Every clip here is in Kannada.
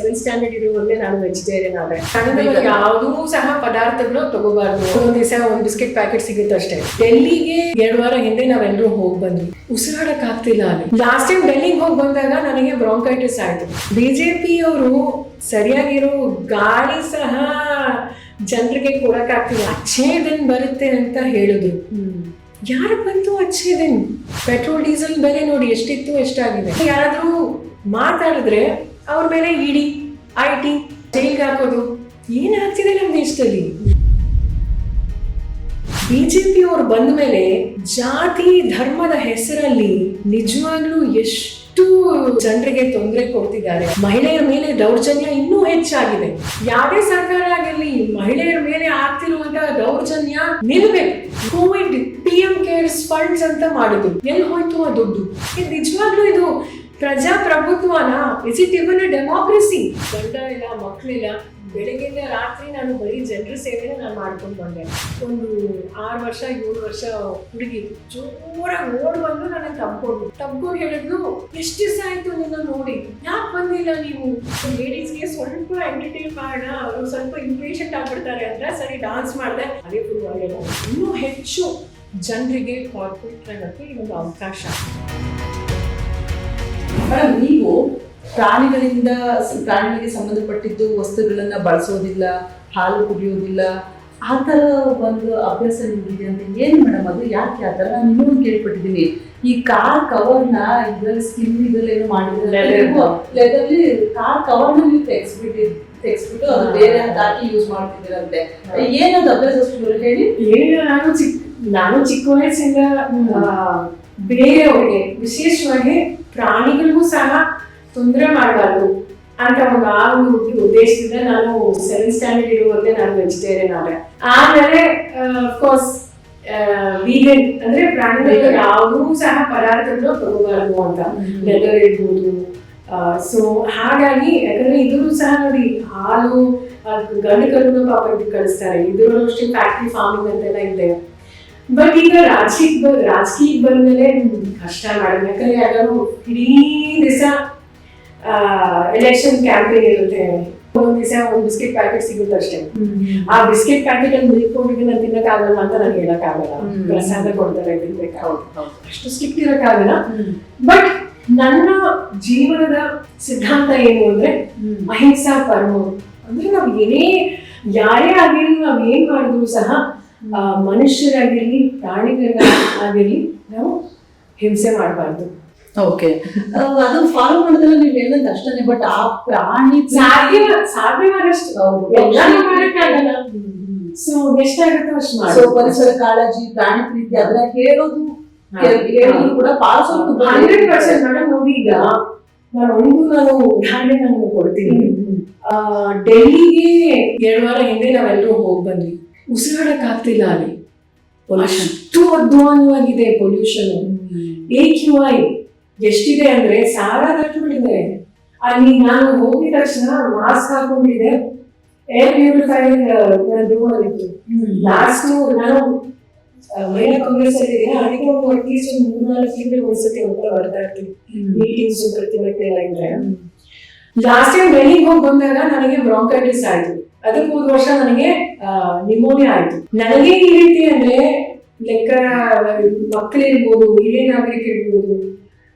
ಸೆವೆಂತ್ ಸ್ಟ್ಯಾಂಡರ್ಡ್ ಇರುವಾಗಲೇ ನಾನು ವೆಜಿಟೇರಿಯನ್ ಆದ್ರೆ ಕನ್ನಡದಲ್ಲಿ ಯಾವುದೂ ಸಹ ಪದಾರ್ಥಗಳು ತಗೋಬಾರ್ದು. ಒಂದ್ ದಿವಸ ಒಂದ್ ಬಿಸ್ಕೆಟ್ ಪ್ಯಾಕೆಟ್ ಸಿಗುತ್ತೆ ಅಷ್ಟೇ. ಡೆಲ್ಲಿಗೆ ಎರಡು ವಾರ ಹಿಂದೆ ನಾವೆಲ್ಲರೂ ಹೋಗಿ ಬಂದ್ವಿ. ಉಸಿರಾಡಕ್ ಆಗ್ತಿಲ್ಲ ಅಲ್ಲಿ. ಲಾಸ್ಟ್ ಟೈಮ್ ಡೆಲ್ಲಿಗೆ ಹೋಗಿ ಬಂದಾಗ ನನಗೆ ಬ್ರಾಂಕೈಟಿಸ್ ಆಯ್ತು. ಬಿಜೆಪಿ ಅವರು ಸರಿಯಾಗಿರೋ ಗಾಳಿ ಸಹ ಜನರಿಗೆ ಕೊಡಕ್ಕಾಗ್ತಿಲ್ಲ. ಅಚ್ಚೇ ದಿನ ಬರುತ್ತೆ ಅಂತ ಹೇಳಿದ್ರು ಯಾರು ಬಂತು ಅಚ್ಚೇ ದಿನ ಪೆಟ್ರೋಲ್ ಡೀಸೆಲ್ ಬೆಲೆ ನೋಡಿ ಎಷ್ಟಿತ್ತು ಎಷ್ಟಾಗಿದೆ? ಯಾರಾದ್ರೂ ಮಾತಾಡಿದ್ರೆ ಅವ್ರ ಮೇಲೆ ಇಡಿ ಐ ಟಿ, ಜೈಲ್ಗೆ ಹಾಕೋದು ಏನಾಗ್ತಿದೆ ನಮ್ಮ ದೇಶದಲ್ಲಿ? ಬಿಜೆಪಿ ಅವರು ಬಂದ ಮೇಲೆ ಜಾತಿ, ಧರ್ಮದ ಹೆಸರಲ್ಲಿ ನಿಜವಾಗ್ಲೂ ಎಷ್ಟು ಜನರಿಗೆ ತೊಂದರೆ ಕೊಡ್ತಿದ್ದಾರೆ. ಮಹಿಳೆಯರ ಮೇಲೆ ದೌರ್ಜನ್ಯ ಇನ್ನೂ ಹೆಚ್ಚಾಗಿದೆ. ಯಾವುದೇ ಸರ್ಕಾರ ಆಗಿರಲಿ, ಮಹಿಳೆಯರ ಮೇಲೆ ಆಗ್ತಿರುವಂತಹ ದೌರ್ಜನ್ಯ ನಿಲ್ಬೇಕು. Covid P M cares funds ಅಂತ ಮಾಡಿದ್ರು ಎಲ್ಲಿ ಹೋಯ್ತು ಆ ದುಡ್ಡು? ನಿಜವಾಗ್ಲೂ ಇದು ಪ್ರಜಾಪ್ರಭುತ್ವನ ಇಸ್ ಇಟ್ ಇವನ್ ಡೆಮಾಕ್ರಸಿ ಗಂಡ ಇಲ್ಲ ಮಕ್ಕಳಿಲ್ಲ ಬೆಳಗ್ಗೆಯಿಂದ ರಾತ್ರಿ ನಾನು ಬರೀ ಜನರ ಸೇವೆನ ನಾನು ಮಾಡ್ಕೊಂಡು ಬಂದೆ. ಒಂದು ಆರು ವರ್ಷ, ಏಳು ವರ್ಷ ಹುಡುಗಿ ಜೋರಾಗಿ ಓಡ್ ಬಂದು ನನಗೆ ತಬ್ಕೊಂಡು ತಬ್ಕೊಂಡು ಹೇಳಿದ್ಲು, ಎಷ್ಟು ದಿವಸ ಆಯ್ತು ನಿನ್ನ ನೋಡಿ? ಯಾಕೆ ಬಂದಿಲ್ಲ ನೀವು? ಲೇಡೀಸ್ಗೆ ಸ್ವಲ್ಪ ಎಂಟರ್ಟೈನ್ ಮಾಡೋಣ. ಅವರು ಸ್ವಲ್ಪ ಇಂಪೇಷಂಟ್ ಆಗ್ಬಿಡ್ತಾರೆ ಅಂದ್ರೆ ಸರಿ ಡಾನ್ಸ್ ಮಾಡಿದೆ. ಅದೇ ಫುಲ್ ಇನ್ನೂ ಹೆಚ್ಚು ಜನರಿಗೆ ಕಾರ್ಪೊರೇಟ್ ಈ ಒಂದು ಅವಕಾಶ. ಮೇಡಮ್ ನೀವು ಪ್ರಾಣಿಗಳಿಂದ ಪ್ರಾಣಿಗಳಿಗೆ ಸಂಬಂಧಪಟ್ಟಿದ್ದು ವಸ್ತುಗಳನ್ನ ಬಳಸೋದಿಲ್ಲ ಹಾಲು ಕುಡಿಯೋದಿಲ್ಲ ಆ ಥರ ಒಂದು ಅಭ್ಯಾಸ ನಿಮಗಿದೆ ಅಂತ ಏನು ಮೇಡಮ್ ಅದು ಯಾಕೆ ಆ ಥರ? ನಾನು ಇನ್ನೊಂದು ಕೇಳ್ಪಟ್ಟಿದ್ದೀನಿ. ಈ ಕಾರ್ ಕವರ್ನ ಇದರಲ್ಲಿ ಸ್ಕಿನ್ ಇದರಲ್ಲಿ ಏನೋ ಮಾಡಿದ್ರೆ Leather. ಲೆದರ್ಲಿ ಕಾರ್ ಕವರ್ನ ನೀವು ತೆಗೆಸ್ಬಿಟ್ಟು ತೆಗ್ಸ್ಬಿಟ್ಟು ಅದು ಬೇರೆ ಹಾಕಿ ಯೂಸ್ ಮಾಡ್ತಿದ್ದೀರಂತೆ. ಏನದು ಅಭ್ಯಾಸ ಹೇಳಿ? ಏನು ನಾನು ಚಿಕ್ಕ ನಾನು ಚಿಕ್ಕ ವಯಸ್ಸಿಂದ ಬೇರೆಯವ್ರಿಗೆ ವಿಶೇಷವಾಗಿ ಪ್ರಾಣಿಗಳಿಗೂ ಸಹ ತೊಂದರೆ ಮಾಡಬಾರ್ದು ಅಂತ ಒಂದು ಆ ಒಂದು ಉದ್ದೇಶದಿಂದ ನಾನು ಸೆವೆಂತ್ ಸ್ಟ್ಯಾಂಡರ್ಡ್ ಇರುವಂತೆ ನಾನು ವೆಜಿಟೇರಿಯನ್ ಆದೆ. ಆಮೇಲೆ ಅಫ್ಕೋರ್ಸ್ ವೀಗನ್ ಅಂದ್ರೆ ಪ್ರಾಣಿಗಳು ಯಾವುದೂ ಸಹ ಪದಾರ್ಥಗಳು ತಗೋಬಾರ್ದು ಅಂತ. ಲೆದರ್ ಇರ್ಬೋದು ಸೊ ಹಾಗಾಗಿ ಯಾಕಂದ್ರೆ ಇದ್ರು ಸಹ ನೋಡಿ ಹಾಲು ಆ, ಗಂಡು ಕರುನು ಪಾಪ ಕಳಿಸ್ತಾರೆ. ಇದ್ರಲ್ಲೂ ಅಷ್ಟೇ ಫ್ಯಾಕ್ಟ್ರಿ ಫಾರ್ಮಿಂಗ್ ಅಂತೆಲ್ಲ ಇದೆ. ಬಟ್ ಈಗ ರಾಜಕೀಯ ರಾಜಕೀಯಕ್ಕೆ ಬಂದ್ಮೇಲೆ ಕಷ್ಟ ಮೇಡಮ್. ಯಾಕಂದ್ರೆ ಯಾರು ಇಡೀ ದಿವಸ ಎಲೆಕ್ಷನ್ ಕ್ಯಾಂಪೇನ್ ಇರುತ್ತೆ. ಒಂದೊಂದು ದಿವಸ ಒಂದು ಬಿಸ್ಕೆಟ್ ಪ್ಯಾಕೆಟ್ ಸಿಗುತ್ತೆ ಅಷ್ಟೇ. ಆ ಬಿಸ್ಕೆಟ್ ಪ್ಯಾಕೆಟ್ ಅಲ್ಲಿ ನಿಲ್ಕೊಂಡಿಗೆ ನಾನು ತಿನ್ನಕ್ಕಾಗಲ್ಲ ಅಂತ ನಾನು ಹೇಳಕ್ ಆಗಲ್ಲ ಪ್ರಸಾದ ಕೊಡ್ತಾರೆ ತಿನ್ಬೇಕು? ಅಷ್ಟು ಸ್ಟ್ರಿಕ್ಟ್ ಆಗಲ್ಲ ಬಟ್ ನನ್ನ ಜೀವನದ ಸಿದ್ಧಾಂತ ಏನು ಅಂದ್ರೆ ಅಹಿಂಸಾ ಪರ್ಮ ಅಂದ್ರೆ ನಾವು ಏನೇ ಯಾರೇ ಆಗಿರ್ಲಿ ನಾವ್ ಏನ್ ಮಾಡಿದ್ರು ಸಹ ಮನುಷ್ಯರಾಗಿರ್ಲಿ ಪ್ರಾಣಿಗಳಾಗಿರ್ಲಿ ನಾವು ಹಿಂಸೆ ಮಾಡಬಾರ್ದು. ಓಕೆ ಅದು ಫಾಲೋ ಮಾಡಿದ್ರೆ ನೀವು ಹೇಳಿದಂತ ಅಷ್ಟೇ ಬಟ್ ಆ ಪ್ರಾಣಿ ಸಾಧ್ಯ ಮಾಡಕ್ಕಾಗಲ್ಲ. ಸೊ ಎಷ್ಟಾಗುತ್ತೋ ಅಷ್ಟು ಸೊ ಮಾಡಿ ಪರಿಸರ ಕಾಳಜಿ ಪ್ರಾಣಿ ಪ್ರೀತಿ ಅದನ್ನ ಹೇಳೋದು ಹೇಳೋದು ಕೂಡ ಪಾಲಿಸೋದು ಹಂಡ್ರೆಡ್ ಪರ್ಸೆಂಟ್ ಮೇಡಮ್ ನೋಡಿ ಈಗ ನಾನು ಒಂದು ನಾನು ಉದಾಹರಣೆ ನಾನು ಕೊಡ್ತೀನಿ. ಆ, ಡೆಲ್ಲಿಗೆ ಎರಡು ವಾರ ಹಿಂದೆ ನಾವೆಲ್ಲರೂ ಹೋಗಿ ಬಂದ್ವಿ. ಉಸಿರಾಡಕ್ ಆಗ್ತಿಲ್ಲ ಅಲ್ಲಿ. ಅಷ್ಟು ಅಧ್ವಾನವಾಗಿದೆ ಪೊಲ್ಯೂಷನ್ ಎ ಕ್ಯೂ ಐ ಎಷ್ಟಿದೆ ಅಂದ್ರೆ ಸಾವಿರ ಅಲ್ಲಿ ನಾನು ಹೋಗಿದ ತಕ್ಷಣ ಮಾಸ್ಕ್ ಹಾಕೊಂಡಿದೆ ಏರ್ ಪ್ಯೂರಿಫೈಯರ್ ರೂಮಲ್ಲಿತ್ತು. ಲಾಸ್ಟ್ ನಾನು ಮಹಿಳಾ ಕಾಂಗ್ರೆಸ್ ಅಲ್ಲಿ ಇದ್ದೀನಿ. ಅದಕ್ಕೆ ಒಂದು ಅಟ್ಲೀಸ್ಟ್ ಒಂದು ಮೂರ್ನಾಲ್ಕು ತಿಂಗಳು ಒಂದ್ಸತಿ ಹೋಗ್ತಾ ಬರ್ತಾ ಇರ್ತೀನಿ ಮೀಟಿಂಗ್ಸ್ ಪ್ರತಿಭಟನೆ ಎಲ್ಲ ಇದ್ರೆ. ಲಾಸ್ಟ್ ಟೈಮ್ ಡೆಲ್ಲಿಗೆ ಹೋಗಿ ಬಂದಾಗ ನನಗೆ ಬ್ರಾಂಕೈಟಿಸ್ ಆಯ್ತು. ಅದಕ್ಕೆ ಹೋದ ವರ್ಷ ನನಗೆ ನಿಮೋನಿಯಾ ಆಯ್ತು. ನನಗೆ ಈ ರೀತಿ ಅಂದ್ರೆ, ಲೆಕ್ಕ ಮಕ್ಕಳಿರ್ಬೋದು ಹಿರಿಯ ನಾಗರಿಕ ಇರ್ಬೋದು,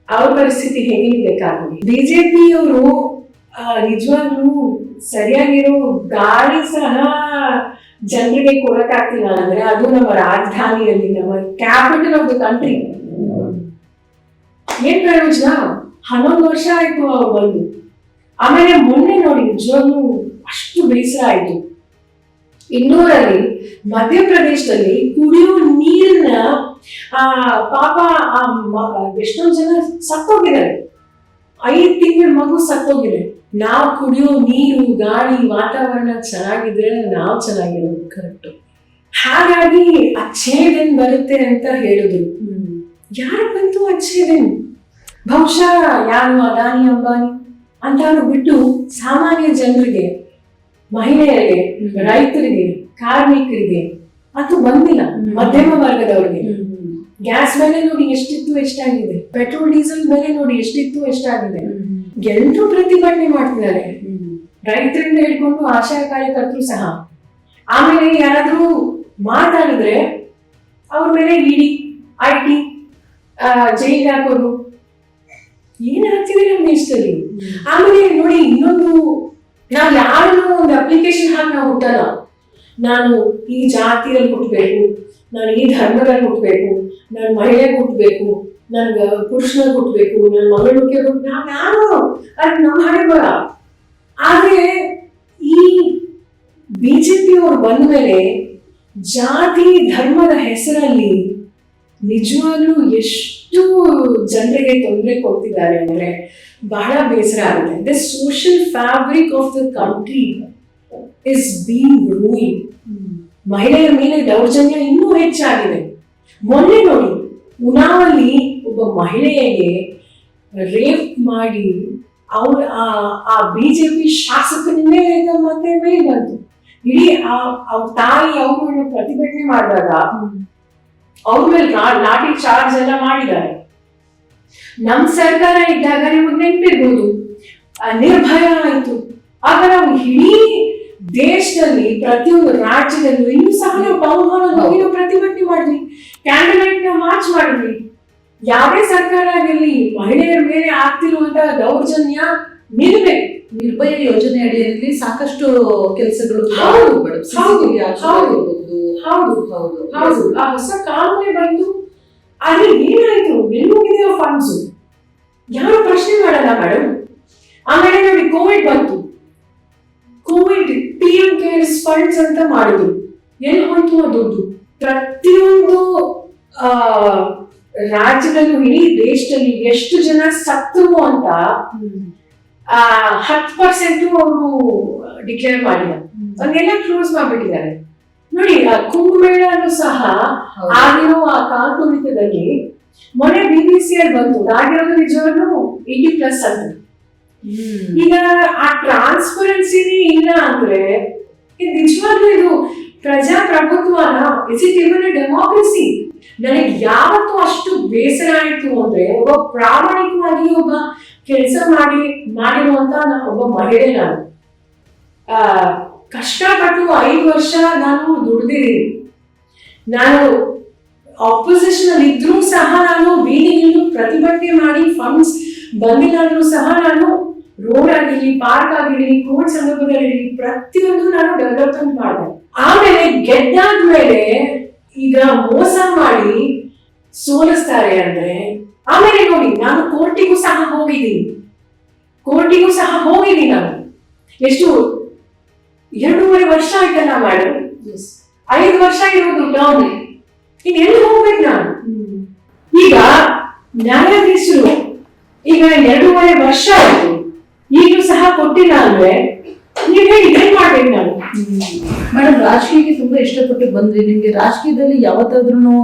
ಅವ್ರ ಪರಿಸ್ಥಿತಿ ಹೇಗಿರ್ಬೇಕಾಗುತ್ತೆ ಬಿಜೆಪಿ ಅವರು ನಿಜವಾಗ್ಲೂ ಸರಿಯಾಗಿರೋ ಗಾಳಿ ಸಹ ಜನರಿಗೆ ಕೊಡಕ್ಕಾಗ್ತಿಲ್ಲ ಅಂದ್ರೆ ಅದು ನಮ್ಮ ರಾಜಧಾನಿಯಲ್ಲಿ, ನಮ್ಮ ಕ್ಯಾಪಿಟಲ್ ಆಫ್ ದ ಕಂಟ್ರಿ ಏನ್ ಪ್ರಯೋಜನ? ಹನ್ನೊಂದು ವರ್ಷ ಆಯ್ತು ಅವ್ರು ಬಂದು ಆಮೇಲೆ ಮೊನ್ನೆ ನೋಡಿ, ನಿಜವಾಗ್ಲೂ ಅಷ್ಟು ಬೇಸರ ಆಯ್ತು. ಇನ್ನೂರಲ್ಲಿ ಮಧ್ಯಪ್ರದೇಶದಲ್ಲಿ ಕುಡಿಯುವ ನೀರನ್ನ ಆ, ಪಾಪ, ಆ ಎಷ್ಟೊಂದು ಜನ ಸತ್ತೋಗಿದ್ದಾರೆ. ಐದು ತಿಂಗಳ ಮಗು ಸತ್ತೋಗಿದೆ. ನಾವು ಕುಡಿಯೋ ನೀರು, ಗಾಳಿ, ವಾತಾವರಣ ಚೆನ್ನಾಗಿದ್ರೆ ನಾವು ಚೆನ್ನಾಗಿರೋದು ಕರೆಕ್ಟ್ ಹಾಗಾಗಿ ಆ ಅಚ್ಛೇದನ್ ಬರುತ್ತೆ ಅಂತ ಹೇಳಿದ್ರು ಯಾರು ಬಂತು ಅಚ್ಛೇದನ್? ಬಹುಶಃ ಯಾರು ಅದಾನಿ ಅಂಬಾನಿ? ಅಂತವ್ರು ಬಿಟ್ಟು ಸಾಮಾನ್ಯ ಜನರಿಗೆ ಮಹಿಳೆಯರಿಗೆ ರೈತರಿಗೆ ಕಾರ್ಮಿಕರಿಗೆ ಅದು ಬಂದಿಲ್ಲ ಮಧ್ಯಮ ವರ್ಗದವರಿಗೆ. ಗ್ಯಾಸ್ ಬೆಲೆ ನೋಡಿ ಎಷ್ಟಿತ್ತು ಎಷ್ಟಾಗಿದೆ? ಪೆಟ್ರೋಲ್ ಡೀಸೆಲ್ ಬೆಲೆ ನೋಡಿ ಎಷ್ಟಿತ್ತು ಎಷ್ಟಾಗಿದೆ? ಎಲ್ಲರೂ ಪ್ರತಿಭಟನೆ ಮಾಡ್ತಿದ್ದಾರೆ. ರೈತರಿಂದ ಹಿಡ್ಕೊಂಡು ಆಶಾ ಕಾರ್ಯಕರ್ತರು ಸಹ. ಆಮೇಲೆ ಯಾರಾದ್ರೂ ಮಾತಾಡಿದ್ರೆ ಅವ್ರ ಮೇಲೆ ಇಡಿ ಐ ಟಿ ಜೈಲ್ ಹಾಕೋದು ಏನಾಗ್ತಿದೆ ನಮ್ಮ ದೇಶದಲ್ಲಿ ಆಮೇಲೆ ನೋಡಿ ಇನ್ನೊಂದು ನಾವು ಯಾರನ್ನು ಒಂದು ಅಪ್ಲಿಕೇಶನ್ ಹಾಕಿ ನಾವು ಹುಟ್ಟಲ್ಲ. ನಾನು ಈ ಜಾತಿಯಲ್ಲಿ ಹುಟ್ಟಬೇಕು ನಾನು ಈ ಧರ್ಮದಲ್ಲಿ ಹುಟ್ಟಬೇಕು ನಾನು ಮಹಿಳೆಗೆ ಹುಟ್ಟಬೇಕು ನನ್ಗೆ ಪುರುಷನಾಗ ಹುಟ್ಟಬೇಕು ನನ್ನ ಮಗಳಿಗೆ ನಾವು ಯಾರು ಅದು ನಮ್ಮ ಹಣೆ ಬರ ಆದರೆ ಈ ಬಿಜೆಪಿ ಪಿಯವರು ಬಂದ ಮೇಲೆ ಜಾತಿ, ಧರ್ಮದ ಹೆಸರಲ್ಲಿ ನಿಜವಾಗ್ಲೂ ಎಷ್ಟು ಜನರಿಗೆ ತೊಂದರೆ ಕೊಡ್ತಿದ್ದಾರೆ ಅಂದ್ರೆ ಬಹಳ ಬೇಸರ ಆಗುತ್ತೆ. The social fabric of the country is being ruin hmm. ಮಹಿಳೆಯರ ಮೇಲೆ ದೌರ್ಜನ್ಯ ಇನ್ನೂ ಹೆಚ್ಚಾಗಿದೆ. ಮೊನ್ನೆ ನೋಡಿ ಉನಾವಲ್ಲಿ ಒಬ್ಬ ಮಹಿಳೆಯಗೆ ರೇಪ್ ಮಾಡಿ ಅವ್ರ ಆ ಬಿಜೆಪಿ ಶಾಸಕನೇ ಮತ್ತೆ ಮೇಲೆ ಬಂತು. ಇಡೀ ಆ ಅವ್ರ ತಾಯಿ ಅವ್ರನ್ನ ಪ್ರತಿಭಟನೆ ಮಾಡಿದಾಗ ಅವ್ರ ಮೇಲೆ ಲಾಠಿ ಚಾರ್ಜ್ ಎಲ್ಲ ಮಾಡಿದ್ದಾರೆ. ನಮ್ ಸರ್ಕಾರ ಇದ್ದಾಗ ನಿಮಗ್ ನೆನ್ಪಿರ್ಬೋದು. ನಿರ್ಭಯ ಆಯ್ತು. ಆಗ ನಾವು ಇಡೀ ದೇಶದಲ್ಲಿ ಪ್ರತಿಯೊಂದು ರಾಜ್ಯದಲ್ಲೂ ಇನ್ನೂ ಸಹ ನಾವು ಟೌನ್ ಹಾಲ್ ಹೋಗಿ ನಾವು ಪ್ರತಿಭಟನೆ ಮಾಡಿದ್ವಿ. ಕ್ಯಾಂಡಲ್ ಲೈಟ್ ನಾವು ಮಾರ್ಚ್ ಮಾಡಿದ್ವಿ. ಯಾವುದೇ ಸರ್ಕಾರ ಆಗಿರ್ಲಿ ಮಹಿಳೆಯರ ಮೇಲೆ ಆಗ್ತಿರುವಂತ ದೌರ್ಜನ್ಯ ನಿಲ್ಬೇಕು ನಿರ್ಭಯ ಯೋಜನೆ ಅಡಿಯಲ್ಲಿ ಸಾಕಷ್ಟು ಕೆಲಸಗಳು ಹೌದು, ಹೌದು, ಹೌದು. ಹೌದು. ಆ ಹೊಸ ಕಾನೂನೇ ಬಂತು ಆದ್ರೆ ಏನಾಯ್ತು ಎಲ್ಲೋಗಿದೆ ಆ ಫಂಡ್ಸ್ ಯಾರು ಪ್ರಶ್ನೆ ಮಾಡಲ್ಲ ಮೇಡಮ್ ಆಮೇಲೆ ನೋಡಿ ಕೋವಿಡ್ ಬಂತು. Covid P M cares funds ಅಂತ ಮಾಡಿದ್ರು ಎಲ್ಲಿ ಹೋಯ್ತು ಆ ದುಡ್ಡು? ಪ್ರತಿಯೊಂದು ಆ ರಾಜ್ಯದಲ್ಲೂ ಇಡೀ ದೇಶದಲ್ಲಿ ಎಷ್ಟು ಜನ ಸತ್ತು ಅಂತ ಹತ್ತು ಪರ್ಸೆಂಟ್ ಅವರು ಡಿಕ್ಲೇರ್ ಮಾಡಿಲ್ಲ. ಅದನ್ನೆಲ್ಲ ಕ್ಲೋಸ್ ಮಾಡ್ಬಿಟ್ಟಿದ್ದಾರೆ. ನೋಡಿ ಆ ಕುಂಭಮೇಳನು ಸಹ. ಆಗಿರೋ ಆ ಕಾಲ್ತುಳಿತದಲ್ಲಿ ಮೊನ್ನೆ ಬಿ ಬಿ ಸಿ ಅಲ್ಲಿ ಬಂತು ಆಗಿರೋದು ನಿಜವನ್ನು ಏಯ್ಟಿ ಪ್ಲಸ್ ಅಂತ. ಈಗ ಆ ಟ್ರಾನ್ಸ್ಪರೆನ್ಸಿನೇ ಇಲ್ಲ ಅಂದ್ರೆ ನಿಜವಾಗ್ಲೂ ಇದು ಪ್ರಜಾಪ್ರಭುತ್ವನ ಇಸ್ ಇಟ್ ಇವನ್ ಡೆಮಾಕ್ರಸಿ ನನಗೆ ಯಾವತ್ತು ಅಷ್ಟು ಬೇಸರ ಆಯ್ತು ಅಂದ್ರೆ ಒಬ್ಬ ಪ್ರಾಮಾಣಿಕವಾಗಿ ಒಬ್ಬ ಕೆಲಸ ಮಾಡಿ ಮಾಡಿರುವಂತ ಒಬ್ಬ ಮಹಿಳೆ ನಾನು ಆ ಕಷ್ಟಪಟ್ಟು ಐದು ವರ್ಷ ನಾನು ದುಡ್ದಿದ್ದೀನಿ. ನಾನು ಆಪೋಸಿಷನ್ ಅಲ್ಲಿ ಇದ್ರೂ ಸಹ ನಾನು ಬೀದಿಗಿಂದು ಪ್ರತಿಭಟನೆ ಮಾಡಿ ಫಂಡ್ಸ್ ಬಂದಿಲ್ಲ ಅಂದ್ರೂ ಸಹ ನಾನು ರೋಡ್ ಆಗಿರಲಿ ಪಾರ್ಕ್ ಆಗಿರಲಿ ಕೋರ್ಟ್ ಸಂದರ್ಭದಲ್ಲಿ ಪ್ರತಿಯೊಂದು ನಾನು ಡೆವಲಪ್ಮೆಂಟ್ ಮಾಡಿದೆ. ಆಮೇಲೆ ಗೆದ್ದಾದ್ಮೇಲೆ ಈಗ ಮೋಸ ಮಾಡಿ ಸೋಲಿಸ್ತಾರೆ ಅಂದ್ರೆ, ಆಮೇಲೆ ನೋಡಿ, ನಾನು ಕೋರ್ಟಿಗೂ ಸಹ ಹೋಗಿದ್ದೀನಿ. ಕೋರ್ಟಿಗೂ ಸಹ ಹೋಗಿದ್ದೀನಿ ನಾನು. ಎಷ್ಟು ಎರಡೂವರೆ ವರ್ಷ ಆಯ್ತಲ್ಲ ಮೇಡಮ್. ಐದು ವರ್ಷ ಇರೋದು ಟರ್ಮ್ ಇನ್ ಎಲ್ಲಿ ಹೋಗ್ಬೇಕು ನಾನು? ಈಗ ನ್ಯಾಯಾಧೀಶರು ಈಗ ಎರಡೂವರೆ ವರ್ಷ ಆಯ್ತು. ಈಗಲೂ ಸಹ ಕೊಟ್ಟಿಲ್ಲ ಅಂದ್ರೆ ನೀವ್ ಹೇಳಿ ಏನ್ ಮಾಡ್ಬೇಕು ನಾನು ಮೇಡಮ್ ರಾಜಕೀಯಕ್ಕೆ ತುಂಬಾ ಇಷ್ಟಪಟ್ಟು ಬಂದ್ರಿ. ನಿಮ್ಗೆ ರಾಜಕೀಯದಲ್ಲಿ ಯಾವತ್ತಾದ್ರೂ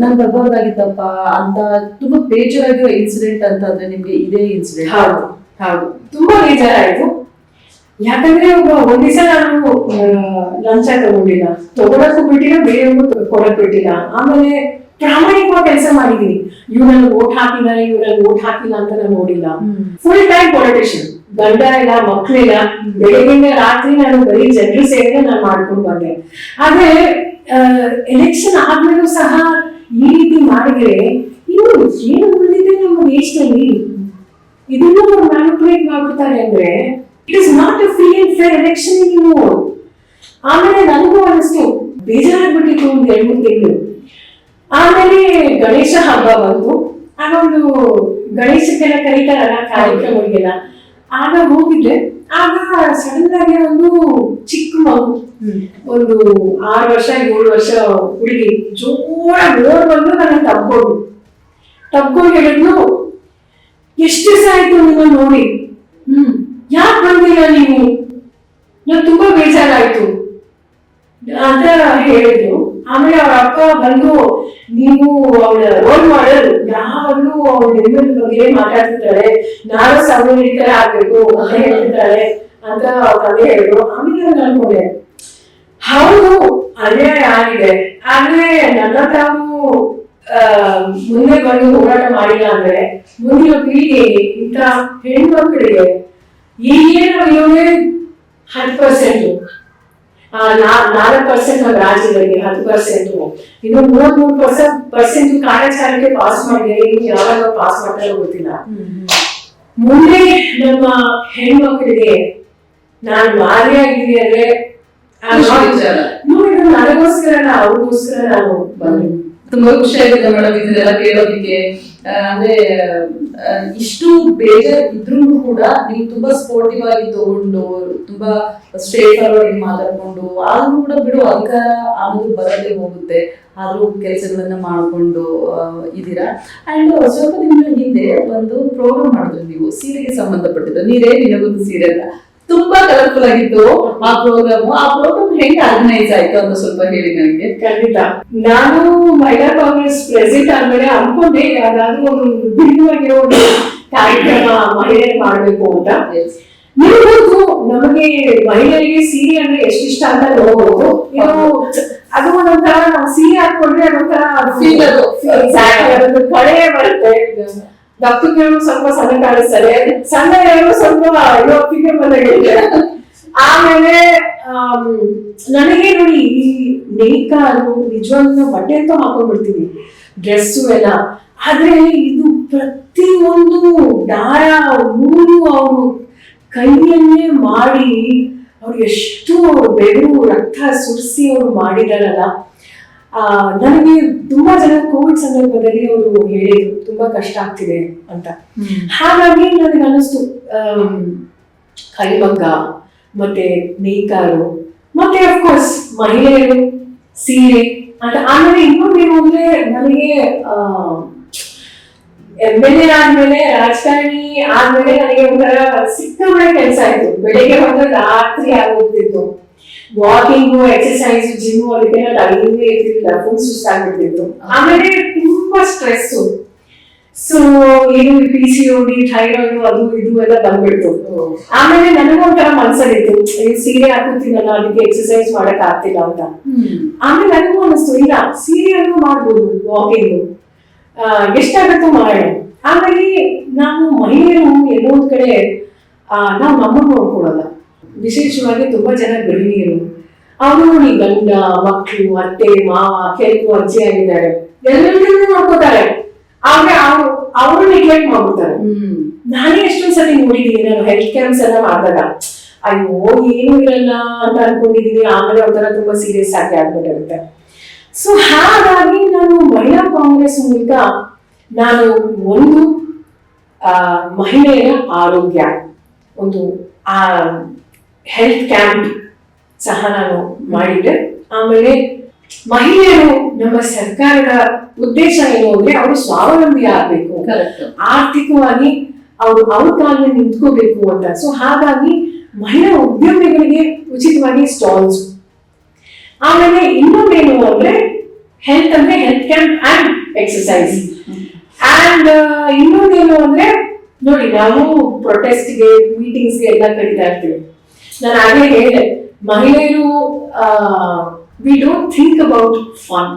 ನಾನು ಬರ್ಬಾರ್ದಾಗಿತ್ತಪ್ಪ ಅಂತ ತುಂಬಾ ಬೇಜಾರಾಗಿರೋ ಇನ್ಸಿಡೆಂಟ್ ಅಂತ ಅಂದ್ರೆ ನಿಮ್ಗೆ ಇದೇ ಇನ್ಸಿಡೆಂಟ್ ಹೌದು ಹೌದು. ತುಂಬಾ ಬೇಜಾರಾಯ್ತು. ಯಾಕಂದ್ರೆ ಒಬ್ಬ ಒಂದಿಸ ನಾನು ಲಂಚ ತಗೊಂಡಿಲ್ಲ ತಗೊಳಕ್ಕೂ ಬಿಟ್ಟಿಲ್ಲ ಬೇರೆಯವ್ರಿಗೂ ಕೊಡಕ್ ಬಿಟ್ಟಿಲ್ಲ. ಆಮೇಲೆ ಪ್ರಾಮಾಣಿಕವಾಗಿ ಕೆಲಸ ಮಾಡಿದೀನಿ. ಇವ್ರಲ್ಲಿ ಓಟ್ ಹಾಕಿಲ್ಲ ಇವ್ರಲ್ಲಿ ಓಟ್ ಹಾಕಿಲ್ಲ ಅಂತ ನಾನು ನೋಡಿಲ್ಲ. ಫುಲ್ ಟೈಮ್ ಪೊಲಿಟಿಷಿಯನ್ ಗಂಡ ಇಲ್ಲ ಮಕ್ಕಳಿಲ್ಲ ಬೆಳಗಿನ ರಾತ್ರಿ ನಾನು ಬರೀ ಜನರು ಸೇರಿದ್ರೆ ನಾನು ಮಾಡ್ಕೊಂಡು ಬಂದೆ. ಆದ್ರೆ ಎಲೆಕ್ಷನ್ ಆದ್ಮೇಲೂ ಸಹ ಈ ರೀತಿ ಮಾಡಿದ್ರೆ ಇನ್ನು ಏನು ಉಳಿದಿದೆ ನಮ್ಮ ದೇಶದಲ್ಲಿ? ಇದನ್ನು ಮ್ಯಾನಿಪುಲೇಟ್ ಮಾಡ್ಬಿಡ್ತಾರೆ ಅಂದ್ರೆ it is not a free and fair election ನೀವು ಆಮೇಲೆ ನನಗೂ ಅನಿಸ್ತು ಬೇಜಾರಾಗ್ಬಿಟ್ಟಿತ್ತು ಒಂದು ಎರಡು ಮೂರು ತಿಂಗಳು. ಆಮೇಲೆ ಗಣೇಶ ಹಬ್ಬ ಬಂತು. ಆಗೊಂದು ಗಣೇಶಕ್ಕೆಲ್ಲ ಕರೀತಾರಲ್ಲ ಕಾರ್ಯಕ್ರಮಗಳಿಗೆಲ್ಲ. ಆಗ ಹೋಗಿದ್ದೆ. ಆಗ ಸಡನ್ ಆಗಿ ಒಂದು ಚಿಕ್ಕ ಮಗು, ಒಂದು ಆರು ವರ್ಷ, ಏಳು ವರ್ಷ ಹುಡುಗಿ, ಜೋರಾಗಿ ಓಡ್ ಬಂದು ನನ್ನ ತಬ್ಕೊಂಡು. ತಬ್ಕೊಂಡು ಹೇಳಿದ್ಲು, ಎಷ್ಟು ದಿವಸ ಆಯ್ತು ನಿಮ್ಮ ನೋಡಿ? ಹ್ಮ್. ಯಾಕೆ ಬಂದಿಲ್ಲ ನೀವು? ನಂಗೆ ತುಂಬಾ ಬೇಜಾರಾಯ್ತು. ಅಂತ ಹೇಳಿದ್ರು. ಆಮೇಲೆ ಅವ್ರ ಅಪ್ಪ ಬಂದು, ನೀವು ಅವಳ ರೋಲ್ ಮಾಡಲ್ ಯಾವಾಗ್ಲೂ ಅವಳ ಹೆಣ್ಣು ಬಗ್ಗೆ ಮಾತಾಡ್ತಿರ್ತಾಳೆ. ನಾನು ಸಮಯ ಹಿಡಿತಾರೆ ಆಗ್ಬೇಕು ಅಂತ ಹೇಳ್ತಿರ್ತಾಳೆ. ಅಂತ ಅವ್ರ ತಂದೆ ಹೇಳಿದ್ರು. ಆಮೇಲೆ ನಾನು ಅನ್ಕೊಂಡೆ ಹೌದು, ಅನ್ಯಾಯ ಆಗಿದೆ. ಆದ್ರೆ ನನ್ನ ತಾವು ಮುಂದೆ ಬಂದು ಹೋರಾಟ ಮಾಡಿಲ್ಲ ಅಂದ್ರೆ ಮುಂದಿನ ಪೀಳಿಗೆ ಇಂತ ಹೆಣ್ಮಕ್ಳಿಗೆ ಈಗೇನು ಇರೋದೇ ಹತ್ತು ಪರ್ಸೆಂಟ್ ನಾಲ್ಕು ಪರ್ಸೆಂಟ್ ನಮ್ಮ ರಾಜ್ಯದಲ್ಲಿ ಹತ್ತು ಪರ್ಸೆಂಟ್ ಇನ್ನು ಮೂವತ್ಮೂರು ಪರ್ಸೆಂಟ್ ಪರ್ಸೆಂಟ್ ಕಾರ್ಯಾಚಾರಕ್ಕೆ ಪಾಸ್ ಮಾಡಿದ್ರೆ ಇನ್ನು ಯಾವಾಗ ಪಾಸ್ ಮಾಡ್ತಾರೋ ಗೊತ್ತಿಲ್ಲ. ಮುಂದೆ ನಮ್ಮ ಹೆಣ್ಮಕ್ಳಿಗೆ ನಾನು ಮಾರಿ ಆಗಿದ್ದೀನಿ ಅಂದ್ರೆ ನೋಡಿ ನನಗೋಸ್ಕರ ಅವ್ರಿಗೋಸ್ಕರ ನಾನು ಬಂದೆ. ತುಂಬಾ ಖುಷಿ ಆಗಿದೆ ಮೇಡಮ್ ಇದನ್ನೆಲ್ಲ ಕೇಳೋದಿಕ್ಕೆ. ಅಂದ್ರೆ ಇಷ್ಟು ಬೇಜಾರ್ ಇದ್ರೂ ಕೂಡ ನೀವು ತುಂಬಾ ಸ್ಪೋರ್ಟಿವ್ ಆಗಿ ತಗೊಂಡು ತುಂಬಾ ಸ್ಟ್ರೇಟ್ ಫಾರ್ವರ್ಡ್ ಮಾತಾಡ್ಕೊಂಡು, ಆದ್ರೂ ಕೂಡ ಬಿಡು ಅಂಕ ಆಮೇಲೆ ಬರದೇ ಹೋಗುತ್ತೆ. ಆದ್ರೂ ಕೆಲಸಗಳನ್ನ ಮಾಡ್ಕೊಂಡು ಇದೀರಾ ಅಂಡ್ ಸ್ವಲ್ಪ ದಿನಗಳ ಹಿಂದೆ ಒಂದು ಪ್ರೋಗ್ರಾಮ್ ಮಾಡಿದ್ರು ನೀವು, ಸೀರೆಗೆ ಸಂಬಂಧಪಟ್ಟಿದ್ದು. ನೀರೇ ನಿನಗೊಂದು ಸೀರೆ ಅಂತ? ತುಂಬಾ ಕಲರ್ಫುಲ್ ಆಗಿತ್ತು ಆ ಪ್ರೋಗ್ರಾಮ್ ಆ ಪ್ರೋಗ್ರಾಮ್ ಹೆಂಗ್ ಆರ್ಗನೈಸ್ ಆಯ್ತು ಅಂತ ಸ್ವಲ್ಪ ಹೇಳಿ ನನಗೆ. ಖಂಡಿತ. ನಾನು ಮಹಿಳಾ ಕಾಂಗ್ರೆಸ್ ಪ್ರೆಸಿಡೆಂಟ್ ಆದ್ಮೇಲೆ ಅನ್ಕೊಂಡೆ ಯಾವ್ದಾದ್ರು ಒಂದು ಭಿನ್ನವಾಗಿರೋ ಒಂದು ಕಾರ್ಯಕ್ರಮ ಮಹಿಳೆಯರು ಮಾಡ್ಬೇಕು ಅಂತ. ನೀವು ಗೊತ್ತು ನಮಗೆ ಮಹಿಳೆಯರಿಗೆ ಸೀರೆ ಅಂದ್ರೆ ಎಷ್ಟು ಇಷ್ಟ ಅಂತ ನೋಡ್ಬೋದು. ಇದು ಅದು ಒಂದೊಂಥರ ನಾವು ಸೀರೆ ಹಾಕೊಂಡ್ರೆ ಅದೊಂಥರ ಕಳೆ ಬರುತ್ತೆ. ದಪ್ಪಕ್ಕೆ ಸ್ವಲ್ಪ ಸಣ್ಣ ಕಾಣಿಸ್ತಾರೆ ಸಣ್ಣ ಇರೋರು ಸ್ವಲ್ಪ ಏನೋ ಫಿಗರ್ ಆಮೇಲೆ ನನಗೆ ನೋಡಿ ಈ ನೇಕಾರು ನಿಜವಾಗ್ಲೂ ಬಟ್ಟೆ ಅಂತ ಹಾಕೊಂಡ್ಬಿಡ್ತೀನಿ. ಡ್ರೆಸ್ಸು ಎಲ್ಲ. ಆದ್ರೆ ಇದು ಪ್ರತಿಯೊಂದು ದಾರ ನೂಲು ಅವರು ಕೈಯಲ್ಲೇ ಮಾಡಿ, ಅವ್ರು ಎಷ್ಟು ಬೆರು ರಕ್ತ ಸುರಿಸಿ ಅವರು ಮಾಡಿದಾರಲ್ಲ ನನಗೆ ತುಂಬಾ ಜನ ಕೋವಿಡ್ ಸಂದರ್ಭದಲ್ಲಿ ಅವರು ಹೇಳಿದ್ರು ತುಂಬಾ ಕಷ್ಟ ಆಗ್ತಿದೆ ಅಂತ. ಹಾಗಾಗಿ ನನಗೆ ಅನ್ನಿಸ್ತು ಕರಿಮಗ್ಗ ಮತ್ತೆ ನೇಕಾರು ಮತ್ತೆ ಅಫ್ಕೋರ್ಸ್ ಮಹಿಳೆಯರು ಸೀರೆ ಅಂತ ಆಮೇಲೆ ಇನ್ನೊಂದೇನು ಅಂದ್ರೆ ನನಗೆ ಎಂ ಎಲ್ ಎ ಆದ್ಮೇಲೆ ರಾಜಕಾರಣಿ ಆದ್ಮೇಲೆ ನನಗೆ ಒಂಥರ ಸಿಕ್ಕ ಕೆಲಸ ಆಯ್ತು. ಬೆಳಿಗ್ಗೆ ಬಂದ್ರೆ ರಾತ್ರಿ ಆಗೋಗ್ತಿತ್ತು. ವಾಕಿಂಗು ಎಕ್ಸರ್ಸೈಸ್ ಜಿಮ್ ಅದಕ್ಕೆಲ್ಲ ಟೈಮಿಂಗ್ ಇರ್ತಿರ್ಲಿಲ್ಲ ಫುಲ್ ಸುಸ್ತಾಗ್ಬಿಡ್ತಿತ್ತು ಆಮೇಲೆ ತುಂಬಾ ಸ್ಟ್ರೆಸ್ ಸೊ ಏನು P C O D thyroid ಅದು ಇದು ಎಲ್ಲ ಬಂದ್ಬಿಡ್ತು. ಆಮೇಲೆ ನನಗೂ ಒಂಥರ ಮನ್ಸಲ್ಲಿತ್ತು. ಸೀರೆ ಹಾಕೋತೀನಲ್ಲ ಅದಕ್ಕೆ ಎಕ್ಸರ್ಸೈಸ್ ಮಾಡಕ್ ಆಗ್ತಿಲ್ಲ ಅಂತ. ಆಮೇಲೆ ನನಗೂ ಅನಿಸ್ತು ಇಲ್ಲ ಸೀರೆಯನ್ನು ಮಾಡ್ಬೋದು ವಾಕಿಂಗ್ ಎಷ್ಟಾಗತ್ತೋ ಮಾಡೋಣ. ಆಮೇಲೆ ನಾವು ಮಹಿಳೆಯರು ಎಲ್ಲೋ ಒಂದ್ ಕಡೆ ಆ, ನಾವು ನಮ್ಮನ್ನು ನೋಡ್ಕೊಳಲ್ಲ ವಿಶೇಷವಾಗಿ ತುಂಬಾ ಜನ ಗೃಹಿಣಿಯರು. ಅವರು ಈ ಗಂಡ ಮಕ್ಕಳು ಅತ್ತೆ ಮಾವ ಕೆಲವು ಅಜ್ಜಿ ಆಗಿದ್ದಾರೆ. ಎಲ್ಲರಿಗೂ ನೋಡ್ಕೋತಾರೆ. ಆದ್ರೆ ಅವ್ರು ಅವರು ನೆಗ್ಲೆಕ್ಟ್ ಮಾಡ್ಬಿಡ್ತಾರೆ. ನಾನೇ ಎಷ್ಟೊಂದ್ ಸತಿ ನೋಡಿದೀನಿ ನಾನು ಹೆಲ್ತ್ ಕ್ಯಾಂಪ್ಸ್ ಎಲ್ಲ ಮಾಡಿದಾಗ. ಅಯ್ಯೋ ಏನು ಇರಲ್ಲ ಅಂತ ಅನ್ಕೊಂಡಿದೀನಿ. ಆಮೇಲೆ ಒಂಥರ ತುಂಬಾ ಸೀರಿಯಸ್ ಆಗಿ ಆಗ್ಬಿಟ್ಟಿರುತ್ತೆ. ಸೊ ಹಾಗಾಗಿ ನಾನು ಮಹಿಳಾ ಕಾಂಗ್ರೆಸ್ ಮೂಲಕ ನಾನು ಒಂದು ಆ, ಮಹಿಳೆಯರ ಆರೋಗ್ಯ ಒಂದು ಆ ಹೆಲ್ತ್ ಕ್ಯಾಂಪ್ ಸಹ ನಾನು ಮಾಡಿದ್ದೆ. ಆಮೇಲೆ ಮಹಿಳೆಯರು ನಮ್ಮ ಸರ್ಕಾರದ ಉದ್ದೇಶ ಏನು ಅಂದ್ರೆ ಅವರು ಸ್ವಾವಲಂಬಿ ಆಗ್ಬೇಕು. ಆರ್ಥಿಕವಾಗಿ ಅವರು ಅವ್ರ ಕಾಲ ನಿಂತ್ಕೋಬೇಕು ಅಂತ. ಸೊ ಹಾಗಾಗಿ ಮಹಿಳಾ ಉದ್ಯಮಿಗಳಿಗೆ ಉಚಿತವಾಗಿ ಸ್ಟಾಲ್ಸ್ ಆಮೇಲೆ ಇನ್ನೊಂದೇನು ಅಂದ್ರೆ ಹೆಲ್ತ್ ಅಂದ್ರೆ health camp and exercise and ಇನ್ನೊಂದೇನು ಅಂದ್ರೆ ನೋಡಿ ನಾವು ಪ್ರೊಟೆಸ್ಟ್ಗೆ ಮೀಟಿಂಗ್ಸ್ಗೆ ಎಲ್ಲ ಕರೀತಾ ಇರ್ತೀವಿ. ನಾನು ಹಾಗೆ ಹೇಳಿದೆ. ಮಹಿಳೆಯರು we don't think about fun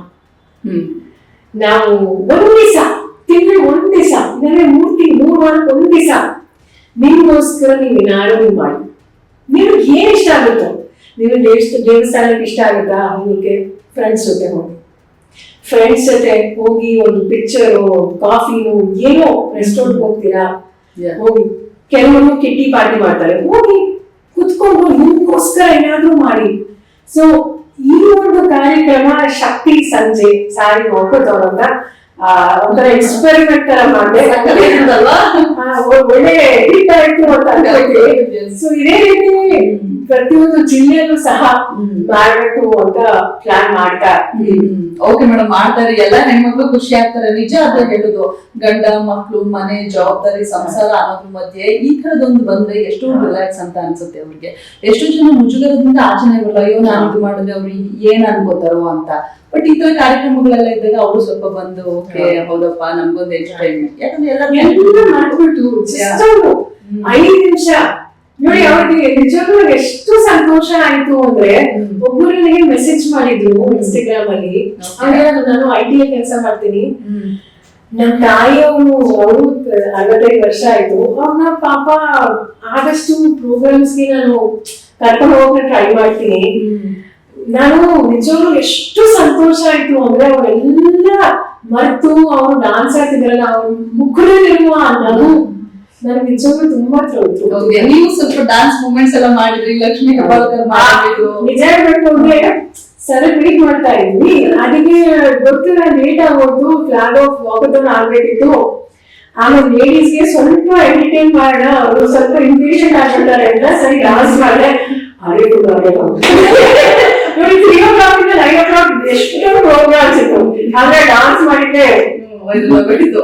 ನಾವು ಒಂದು ದಿವಸ ತಿಂಗಳು ಒಂದು ದಿವಸ ಇಲ್ಲಾಂದ್ರೆ ಮೂರು ತಿಂಗ್ ಮೂರು ವಾರಕ್ಕೆ ಒಂದು ದಿವಸ ನಿಮಗೋಸ್ಕರ ನೀವು ಏನಾದ್ರು ಮಾಡಿ. ನಿಮಗೆ ಏನು ಇಷ್ಟ ಆಗುತ್ತೋ. ನೀವು ದೇವಸ್ಥ ದೇವಸ್ಥಾನಕ್ಕೆ ಇಷ್ಟ ಆಗುತ್ತಾ? ಹೋಗಕ್ಕೆ ಫ್ರೆಂಡ್ಸ್ ಜೊತೆ ಹೋಗಿ. ಫ್ರೆಂಡ್ಸ್ ಜೊತೆ ಹೋಗಿ ಒಂದು ಪಿಕ್ಚರು ಕಾಫಿನು ಏನೋ ರೆಸ್ಟೋರೆಂಟ್ ಹೋಗ್ತೀರಾ? ಹೋಗಿ. ಕೆಲವರು ಕಿಟ್ಟಿ ಪಾರ್ಟಿ ಮಾಡ್ತಾರೆ. ಹೋಗಿ. ಕುತ್ಕೊಂಡು ನಿಮ್ಗೋಸ್ಕರ ಏನಾದ್ರೂ ಮಾಡಿ. ಸೊ ಈ ಒಂದು ಕಾರ್ಯಕ್ರಮ ಶಕ್ತಿ ಸಂಜೆ ಸಾರಿ ಹೋಗೋದವ್ರನ್ನ ಒಂಥರ ಎಕ್ಸ್ಪೆರಿಮೆಂಟ್ ತರ ಮಾಡಿದೆ. ಒಳ್ಳೆ ಹಿಟ್ ಆಯ್ತು ಅಂತ. ಸೊ ಇದೇ ರೀತಿ ಪ್ರತಿಯೊಂದು ಜಿಲ್ಲೆಯಲ್ಲೂ ಸಹ ಮಾಡಬೇಕು ಅಂತ ಪ್ಲಾನ್ ಮಾಡ್ತಾ ಓಕೆ ಮೇಡಮ್ ಮಾಡ್ತಾರೆ. ಎಲ್ಲ ಹೆಣ್ಮಕ್ಳು ಖುಷಿ ಆಗ್ತಾರೆ. ನಿಜ ಅದೇ ಹೇಳುದು. ಗಂಡ ಮಕ್ಳು ಮನೆ ಜವಾಬ್ದಾರಿ ಸಂಸಾರ ಅನ್ನೋದ್ರ ಮಧ್ಯೆ ಈ ತರದೊಂದು ಬಂದ್ರೆ ಎಷ್ಟು ರಿಲ್ಯಾಕ್ಸ್ ಅಂತ ಅನ್ಸುತ್ತೆ ಅವ್ರಿಗೆ. ಎಷ್ಟೋ ಜನ ಮುಜುಗರದಿಂದ ಆಚರಣೆ ಬರಲ್ಲ. ಅಯ್ಯೋ ನಾನು ಇದು ಮಾಡಿದ್ರೆ ಅವ್ರು ಏನ್ ಅನ್ಕೋತಾರೋ ಅಂತ. ಬಟ್ ಈ ತರ ಕಾರ್ಯಕ್ರಮಗಳೆಲ್ಲ ಇದ್ದಾಗ ಅವರು ಸ್ವಲ್ಪ ಬಂದು ಓಕೆ ಹೌದಪ್ಪ ನಮ್ಗೊಂದು ಎಂಟರ್ಟೈನ್ಮೆಂಟ್ ಯಾಕಂದ್ರೆ ಎಲ್ಲ ಮಾಡ್ಬಿಟ್ಟು ಐದು ನಿಮಿಷ. ನೋಡಿ ಅವ್ರಿಗೆ ನಿಜವಾಗ್ಲೂ ಸಂತೋಷ ಆಯ್ತು ಅಂದ್ರೆ ಒಬ್ಬರು ನನಗೆ ಮೆಸೇಜ್ ಮಾಡಿದ್ರು ಇನ್ಸ್ಟಾಗ್ರಾಮ್ ಅಲ್ಲಿ ಹಾಗೆ ನಾನು ಐ ಟಿ ಕೆಲಸ ಮಾಡ್ತೀನಿ. ನಮ್ ತಾಯಿಯವರು ಅವರು ಅರವತ್ತೈದು ವರ್ಷ ಆಯ್ತು. ಅವ್ರನ್ನ ಪಾಪ ಆದಷ್ಟು ಪ್ರೋಗ್ರಾಮ್ಸ್ಗೆ ನಾನು ಕರ್ಕೊಂಡು ಹೋಗಕ್ಕೆ ಟ್ರೈ ಮಾಡ್ತೀನಿ. ನಾನು ನಿಜವಾಗ್ಲೂ ಎಷ್ಟು ಸಂತೋಷ ಆಯ್ತು ಅಂದ್ರೆ ಅವರೆಲ್ಲ ಮರೆತು ಅವ್ರು ಡಾನ್ಸ್ ಆಗ್ತಿದ್ರಲ್ಲ ಅವ್ರ ಮುಖದಲ್ಲಿರುವ ನಗು ನನಗೆ ನಿಜವಾಗ್ಲೂ ತುಂಬಾ ನೀವು ಸ್ವಲ್ಪ ಡಾನ್ಸ್ ಮೂಮೆಂಟ್ಸ್ ಎಲ್ಲ ಮಾಡಿದ್ರಿ ಲಕ್ಷ್ಮಿ ಹೆಬ್ಬಾಳ್ಕರ್ ಮಾಡಿದ್ರು ನಿಜ ಹೇಳ್ಬೇಕಂದ್ರೆ ಅಂದ್ರೆ ಮೀಟ್ ಮಾಡ್ತಾ ಇದ್ವಿ. ಅದಕ್ಕೆ ಗೊತ್ತು ನಾನು ಲೇಟ್ ಆಗೋದು ಫ್ಲಾಗ್ ಆಫ್ ವಾಕಥಾನ್ ಆಗ್ಬೇಕಿತ್ತು. ಆಮೇಲೆ ಲೇಡೀಸ್ಗೆ ಸ್ವಲ್ಪ ಎಂಟರ್ಟೈನ್ ಮಾಡೋಣ ಅವರು ಸ್ವಲ್ಪ ಇಂಪೇಷಂಟ್ ಆಗ್ಬಿಡ್ತಾರೆ ಅಂತ ಸರಿ ಡಾನ್ಸ್ ಮಾಡಿದೆ. ಅದೇ ಕೂಡ ನೋಡಿ ತ್ರೀ ಓ ಕ್ಲಾಕ್ ಇಂದ ನೈನ್ ಓ ಕ್ಲಾಕ್ ಎಷ್ಟೊಂದು ಪ್ರೋಗ್ರಾಮ್ಸ್ ಇತ್ತು ಆದ್ರೆ ಡಾನ್ಸ್ ಮಾಡಿದ್ದೆ ಒಳ್ಳೆ ವೈರಲ್ ಆಗ್ಬಿಟ್ಟಿತ್ತು